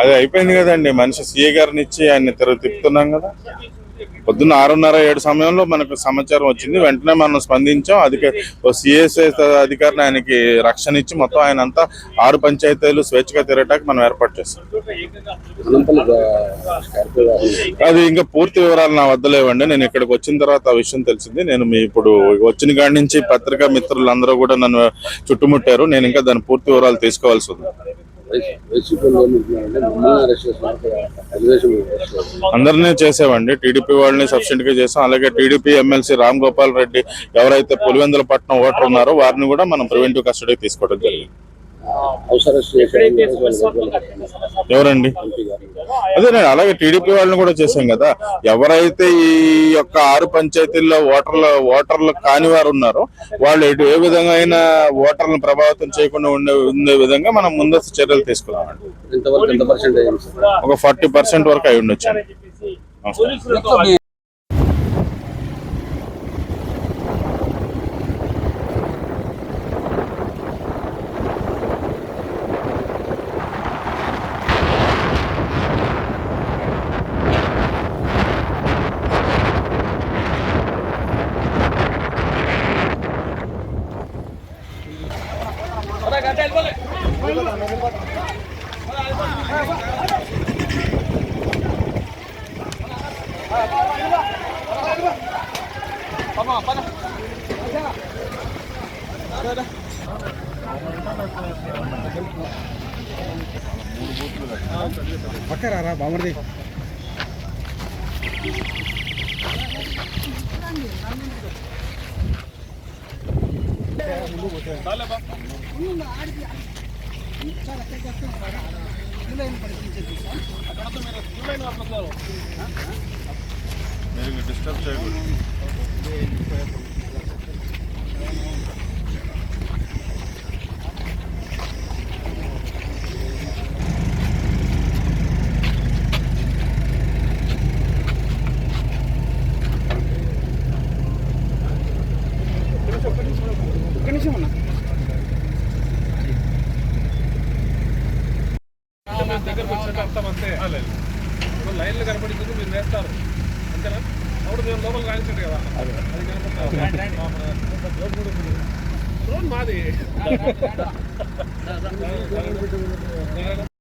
అది అయిపోయింది కదండి. మనిషి సీఏ గారిని ఇచ్చి ఆయన తిరుగు తిప్పుతున్నాం కదా. పొద్దున్న ఆరున్నర ఏడు సమయంలో మనకు సమాచారం వచ్చింది. వెంటనే మనం స్పందించాం. అధిక సిఎస్ఐ అధికారిని ఆయనకి రక్షణ ఇచ్చి మొత్తం ఆయన అంతా ఆరు పంచాయతీలు స్వేచ్ఛగా తిరగటానికి మనం ఏర్పాటు చేస్తాం. అది ఇంకా పూర్తి వివరాలు నా వద్ద లేవండి. నేను ఇక్కడికి వచ్చిన తర్వాత ఆ విషయం తెలిసింది. నేను మీ ఇప్పుడు వచ్చిన కాడి నుంచి పత్రికా మిత్రులందరూ కూడా నన్ను చుట్టుముట్టారు. నేను ఇంకా దాని పూర్తి వివరాలు తీసుకోవాల్సి ఉంది. అందరినీ చేసామండి టీడీపీ వాళ్ళని సబ్సిడెంట్గా చేసాం. అలాగే టీడీపీ ఎమ్మెల్సీ రామ్ గోపాల్ రెడ్డి ఎవరైతే పులివెందుల పట్నం ఓటర్ ఉన్నారో వారిని కూడా మనం ప్రివెంటివ్ కస్టడీ తీసుకోవడం జరిగింది. ఎవరండి? ఎంపీ గారు అదే నేను అలాగే టీడీపీ వాళ్ళని కూడా చేశాం కదా. ఎవరైతే ఈ యొక్క ఆరు పంచాయతీల్లో ఓటర్ల ఓటర్లు కాని వారు ఉన్నారో వాళ్ళు ఎటు ఏ విధంగా అయినా ఓటర్లను ప్రభావితం చేయకుండా ఉండే ఉండే విధంగా మనం ముందస్తు చర్యలు తీసుకున్నామండి. ఒక ఫార్టీ పర్సెంట్ వరకు అయి ఉండొచ్చు పక్కరారా బామర్ది అక్కడ మీరు డిస్టర్బ్ చేయకూడదు. దగ్గరకు వచ్చినట్టు అర్థం అంతే. లైన్లు కనపడింది మీరు వేస్తారు అప్పుడు మేము లోపల రాయించండి కదా. అది. కనపడుతుంది డ్రోన్ మాది.